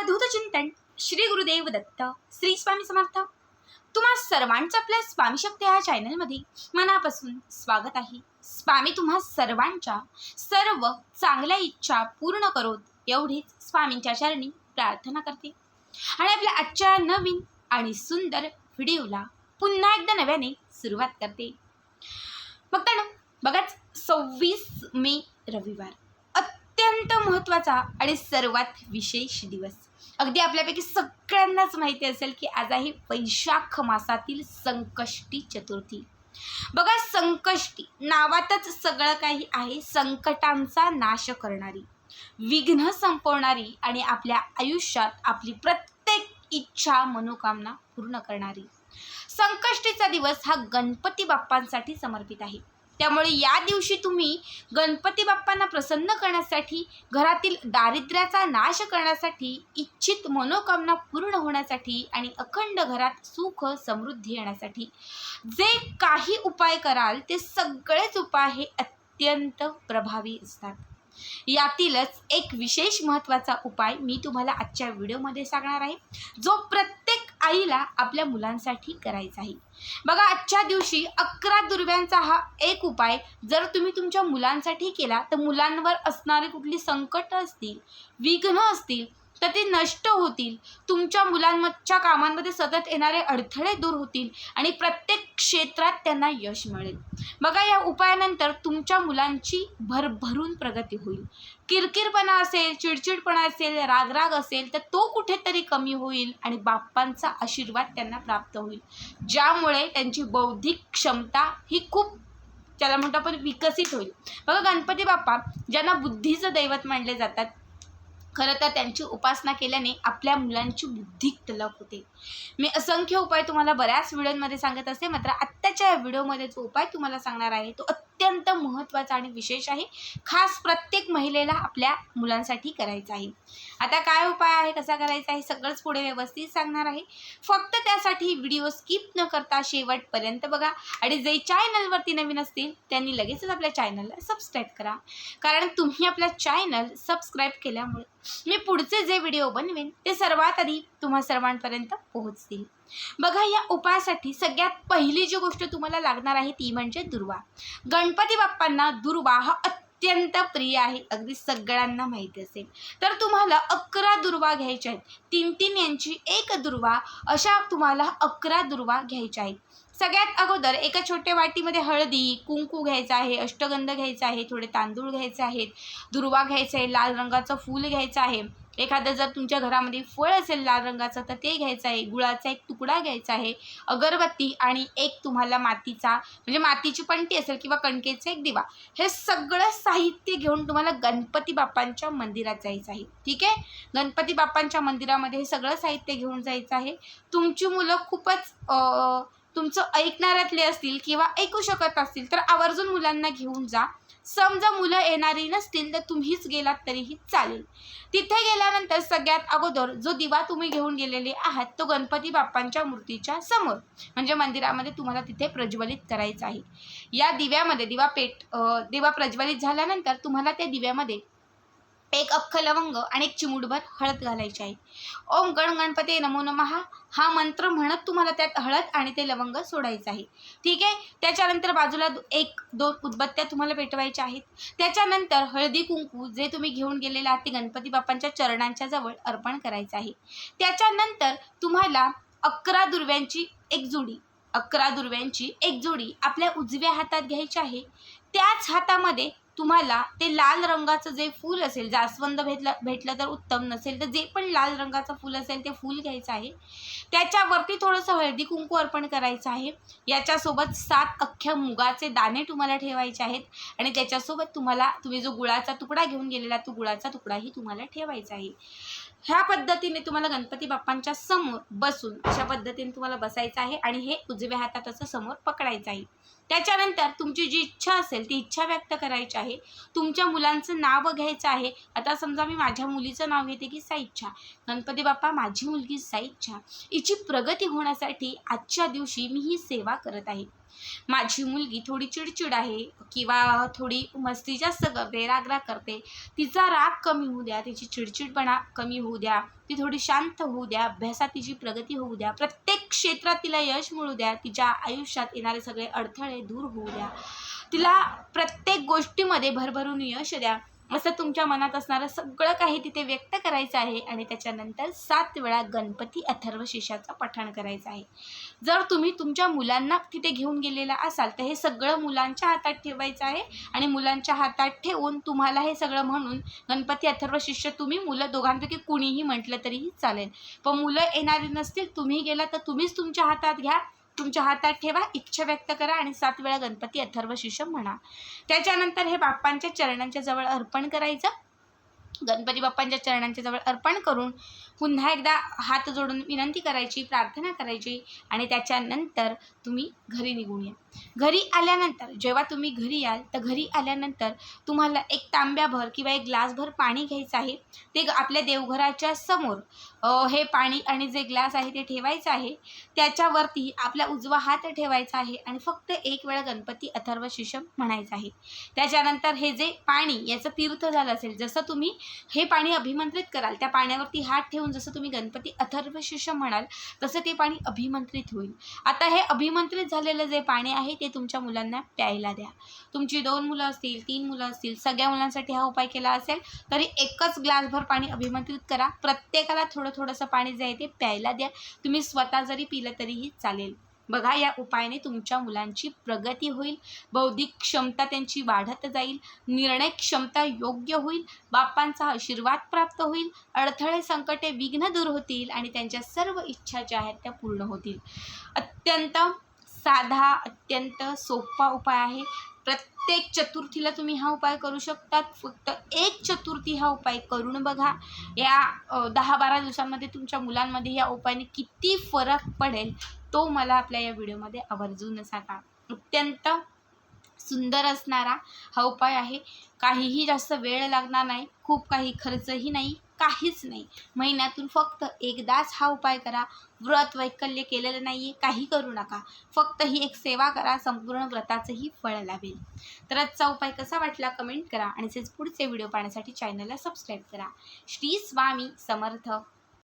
अवधूत चिंतन श्री गुरुदेव दत्त श्री स्वामी समर्थ. तुम्हा सर्वांचं आपल्या स्वामी शक्ती ह्या चॅनलमध्ये मनापासून स्वागत आहे. स्वामी तुम्हा सर्वांच्या सर्व चांगल्या इच्छा पूर्ण करोत एवढीच स्वामींच्या चरणी प्रार्थना करते. आणि आपल्या आजच्या नवीन आणि सुंदर व्हिडिओला पुन्हा एकदा नव्याने सुरुवात करते. बघता बघाच सव्वीस मे रविवार. अत्यंत महत्त्वाचा आणि सर्वात विशेष दिवस. अगदी आपल्यापैकी सगळ्यांनाच माहिती असेल की आज आहे वैशाख मासातील संकष्टी चतुर्थी. बघा संकष्टी नावातच सगळं काही आहे संकटांचा नाश करणारी. विघ्न संपवणारी आणि आपल्या आयुष्यात आपली प्रत्येक इच्छा मनोकामना पूर्ण करणारी. संकष्टीचा दिवस हा गणपती बाप्पांसाठी समर्पित आहे. त्यामुळे या दिवशी तुम्ही गणपती बाप्पांना प्रसन्न करण्यासाठी घरातील दारिद्र्याचा नाश करण्यासाठी इच्छित मनोकामना पूर्ण होण्यासाठी आणि अखंड घरात सुख समृद्धी येण्यासाठी जे काही उपाय कराल ते सगळेच उपाय हे अत्यंत प्रभावी असतात. यातीलच एक विशेष महत्त्वाचा उपाय मी तुम्हाला आजच्या व्हिडिओमध्ये सांगणार आहे. जो प्रत्येक आईला आपल्या मुलांसाठी करायचा आहे. बघा आजच्या दिवशी अकरा दुर्व्यांचा हा एक उपाय जर तुम्ही तुमच्या मुलांसाठी केला तर मुलांवर असणारी कुठली संकट असतील विघ्न असतील तर ते नष्ट होतील. तुमच्या मुलांच्या कामांमध्ये सतत येणारे अडथळे दूर होतील आणि प्रत्येक क्षेत्रात त्यांना यश मिळेल. बघा या उपायानंतर तुमच्या मुलांची भरभरून प्रगती होईल. किरकिरपणा असेल चिडचिडपणा असेल रागराग असेल तर तो कुठेतरी कमी होईल आणि बाप्पांचा आशीर्वाद त्यांना प्राप्त होईल. ज्यामुळे त्यांची बौद्धिक क्षमता ही खूप त्याला म्हणतो आपण विकसित होईल. बघा गणपती बाप्पा ज्यांना बुद्धीचं दैवत मानले जातात खरं तर त्यांची उपासना केल्याने आपल्या मुलांची बुद्धी तलप होते. मी असंख्य उपाय तुम्हाला बऱ्याच व्हिडिओमध्ये सांगत असते मात्र आत्ताच्या या व्हिडिओमध्ये जो उपाय तुम्हाला सांगणार आहे तो अत्यंत महत्त्वाचा आणि विशेष आहे. खास प्रत्येक महिलेला आपल्या मुलांसाठी करायचा आहे. आता काय उपाय आहे कसा करायचा आहे सगळंच पुढे व्यवस्थित सांगणार आहे. फक्त त्यासाठी व्हिडिओ स्किप न करता शेवटपर्यंत बघा. आणि जे चॅनलवरती नवीन असतील त्यांनी लगेचच आपल्या चॅनलला सबस्क्राईब करा. कारण तुम्ही आपला चॅनल सबस्क्राईब केल्यामुळे मी पुढचे जे व्हिडिओ बनवेन ते सर्वात आधी तुम्हा सर्वांपर्यंत पोहोचतील. बघा या उपायासाठी सगळ्यात पहिली जी गोष्ट तुम्हाला लागणार आहे ती म्हणजे दुर्वा. गणपती बाप्पांना दुर्वा हा अत्यंत प्रिय आहे. अगदी सगळ्यांना माहिती असेल. तर तुम्हाला अकरा दुर्वा घ्यायच्या आहेत. तीन तीन यांची एक दुर्वा अशा तुम्हाला अकरा दुर्वा घ्यायच्या आहेत. सगळ्यात अगोदर एका छोट्या वाटीमध्ये हळदी कुंकू घ्यायचं आहे अष्टगंध घ्यायचा आहे थोडे तांदूळ घ्यायचे आहेत दुर्वा घ्यायचा आहे लाल रंगाचं फूल घ्यायचं आहे. एखादं जर तुमच्या घरामध्ये फळ असेल लाल रंगाचं तर ते घ्यायचं आहे. गुळाचा एक तुकडा घ्यायचा आहे. अगरबत्ती आणि एक तुम्हाला मातीचा म्हणजे मातीची पंटी असेल किंवा कणकेचा एक दिवा. हे सगळं साहित्य घेऊन तुम्हाला गणपती बाप्पांच्या मंदिरात जायचं आहे. ठीक आहे? गणपती बाप्पांच्या मंदिरामध्ये हे सगळं साहित्य घेऊन जायचं आहे. तुमची मुलं खूपच तुमचं ऐकणाऱ्यातले असतील किंवा ऐकू शकत असतील तर आवर्जून मुलांना घेऊन जा. समजा मुलं येणारी नसतील तर तुम्हीच गेलात तरीही चालेल. तिथे गेल्यानंतर सगळ्यात अगोदर जो दिवा तुम्ही घेऊन गेलेले आहात तो गणपती बाप्पांच्या मूर्तीच्या समोर म्हणजे मंदिरामध्ये तुम्हाला तिथे प्रज्वलित करायचा आहे. या दिव्यामध्ये दिवा पेट दिवा प्रज्वलित झाल्यानंतर तुम्हाला त्या दिव्यामध्ये एक अख्ख लवंग आणि एक चिमुडभर हळद घालायची आहे. ओम गण गणपती नमो नमहा हा मंत्र म्हणत तुम्हाला त्यात हळद आणि ते लवंग सोडायचं आहे. ठीक आहे? त्याच्यानंतर बाजूला एक दोन उदबत्त्या तुम्हाला पेटवायच्या आहेत. त्याच्यानंतर हळदी कुंकू जे तुम्ही घेऊन गेलेले आहात ते गणपती बाप्पांच्या चरणांच्या जवळ अर्पण करायचं आहे. त्याच्यानंतर तुम्हाला अकरा दुर्व्यांची एक जोडी अकरा दुर्व्यांची एक जोडी आपल्या उजव्या हातात घ्यायची आहे. त्याच हातामध्ये तुम्हाला ते लाल रंगाचं जे फूल असेल जास्वंद भेटलं भेटलं तर उत्तम नसेल तर जे पण लाल रंगाचं फूल असेल ते फूल घ्यायचं आहे. त्याच्यावरती थोडंसं हळदी कुंकू अर्पण करायचं आहे. याच्यासोबत सात अख्ख्या मुगाचे दाणे तुम्हाला ठेवायचे आहेत आणि त्याच्यासोबत तुम्हाला तुम्ही जो गुळाचा तुकडा घेऊन गेलेला तो गुळाचा तुकडाही तुम्हाला ठेवायचा आहे. ह्या पद्धतीने तुम्हाला गणपती बाप्पांच्या समोर बसून अशा पद्धतीने तुम्हाला बसायचं आहे आणि हे उजव्या हातात असं समोर पकडायचं आहे. त्याच्यानंतर तुमची जी इच्छा असेल ती इच्छा व्यक्त करायची आहे. तुमच्या मुलांचं नाव घ्यायचं आहे. आता समजा मी माझ्या मुलीचं नाव घेते की साईच्छा. गणपती बाप्पा माझी मुलगी साईच्छा. हिची प्रगती होण्यासाठी आजच्या दिवशी मी ही सेवा करत आहे. माझी मुलगी थोडी चिडचिड आहे किंवा थोडी मस्ती जास्त करते रागराग करते. तिचा राग कमी होऊ द्या तिची चिडचिडपणा कमी होऊ द्या ती थोडी शांत होऊ द्या अभ्यासात तिची प्रगती होऊ द्या प्रत्येक क्षेत्रात तिला यश मिळू द्या तिच्या आयुष्यात येणारे सगळे अडथळे दूर होऊ द्या. तिला प्रत्येक गोष्टीमध्ये भरभरून यश द्या. असं तुमच्या मनात असणारं सगळं काही तिथे व्यक्त करायचं आहे आणि त्याच्यानंतर सात वेळा गणपती अथर्व शीर्षाचं पठण करायचं आहे. जर तुम्ही तुमच्या मुलांना तिथे घेऊन गेलेला असाल तर हे सगळं मुलांच्या हातात ठेवायचं आहे आणि मुलांच्या हातात ठेवून तुम्हाला हे सगळं म्हणून गणपती अथर्व शिष्य तुम्ही मुलं दोघांपैकी कुणीही म्हटलं तरीही चालेल. पण मुलं येणारी नसतील तुम्ही गेला तर तुम्हीच तुमच्या हातात घ्या. तुमच्या हातात ठेवा इच्छा व्यक्त करा आणि सात वेळा गणपती अथर्व शिष्य म्हणा. त्याच्यानंतर हे बाप्पांच्या चरणांच्या जवळ अर्पण करायचं. गणपती बाप्पांच्या चरणांच्या जवळ अर्पण करून पुन्हा एकदा हात जोडून विनंती करायची प्रार्थना करायची आणि त्याच्यानंतर तुम्ही घरी निघून या. घरी आल्यानंतर जेव्हा तुम्ही घरी याल तर घरी आल्यानंतर तुम्हाला एक तांब्याभर किंवा एक ग्लासभर पाणी घ्यायचं आहे. ते ग- आपल्या देवघराच्या समोर हे पाणी आणि जे ग्लास आहे ते ठेवायचं आहे. त्याच्यावरती आपला उजवा हात ठेवायचा आहे आणि फक्त एक वेळा गणपती अथर्व शिशम म्हणायचं आहे. त्याच्यानंतर हे जे पाणी याचं तीर्थ झालं असेल जसं तुम्ही हे पाणी अभिमंत्रित कराल. त्या पाण्यावरती हात ठेवून जसं तुम्ही गणपती अथर्व म्हणाल तसं ते पाणी अभिमंत्रित होईल. आता हे अभिमंत्रित झालेलं जे पाणी आहे ते तुमच्या मुलांना प्यायला द्या. तुमची दोन मुलं असतील तीन मुलं असतील सगळ्या मुलांसाठी हा उपाय केला असेल तरी एकच ग्लासभर पाणी अभिमंत्रित करा. प्रत्येकाला थोडं थोडंसं पाणी जे आहे ते प्यायला द्या. तुम्ही स्वतः जरी पिलं तरीही चालेल. बघा या उपायाने तुमच्या मुलांची प्रगती होईल बौद्धिक क्षमता त्यांची वाढत जाईल निर्णय क्षमता योग्य होईल बाप्पांचा आशीर्वाद प्राप्त होईल अडथळे संकटे विघ्न दूर होतील आणि त्यांच्या सर्व इच्छा ज्या आहेत त्या पूर्ण होतील. अत्यंत साधा अत्यंत सोपा उपाय आहे. प्रत्येक चतुर्थीला तुम्ही हा उपाय करू शकतात. फक्त एक चतुर्थी हा उपाय करून बघा. या दहा बारा दिवसांमध्ये तुमच्या मुलांमध्ये या उपायाने किती फरक पडेल तो मला आपल्या या व्हिडिओमध्ये आवर्जून सांगा. अत्यंत सुंदर असणारा हा उपाय आहे. काहीही जास्त वेळ लागणार नाही खूप काही खर्चही नाही काहीच नाही. महिन्यातून फक्त एकदाच हा उपाय करा. व्रत वैकल्य केलेलं नाही आहे काही करू नका. फक्त ही एक सेवा करा संपूर्ण व्रताचंही फळ लाभेल. तर आजचा उपाय कसा वाटला कमेंट करा आणि तसेच पुढचे व्हिडिओ पाहण्यासाठी चॅनलला सबस्क्राईब करा. श्री स्वामी समर्थ.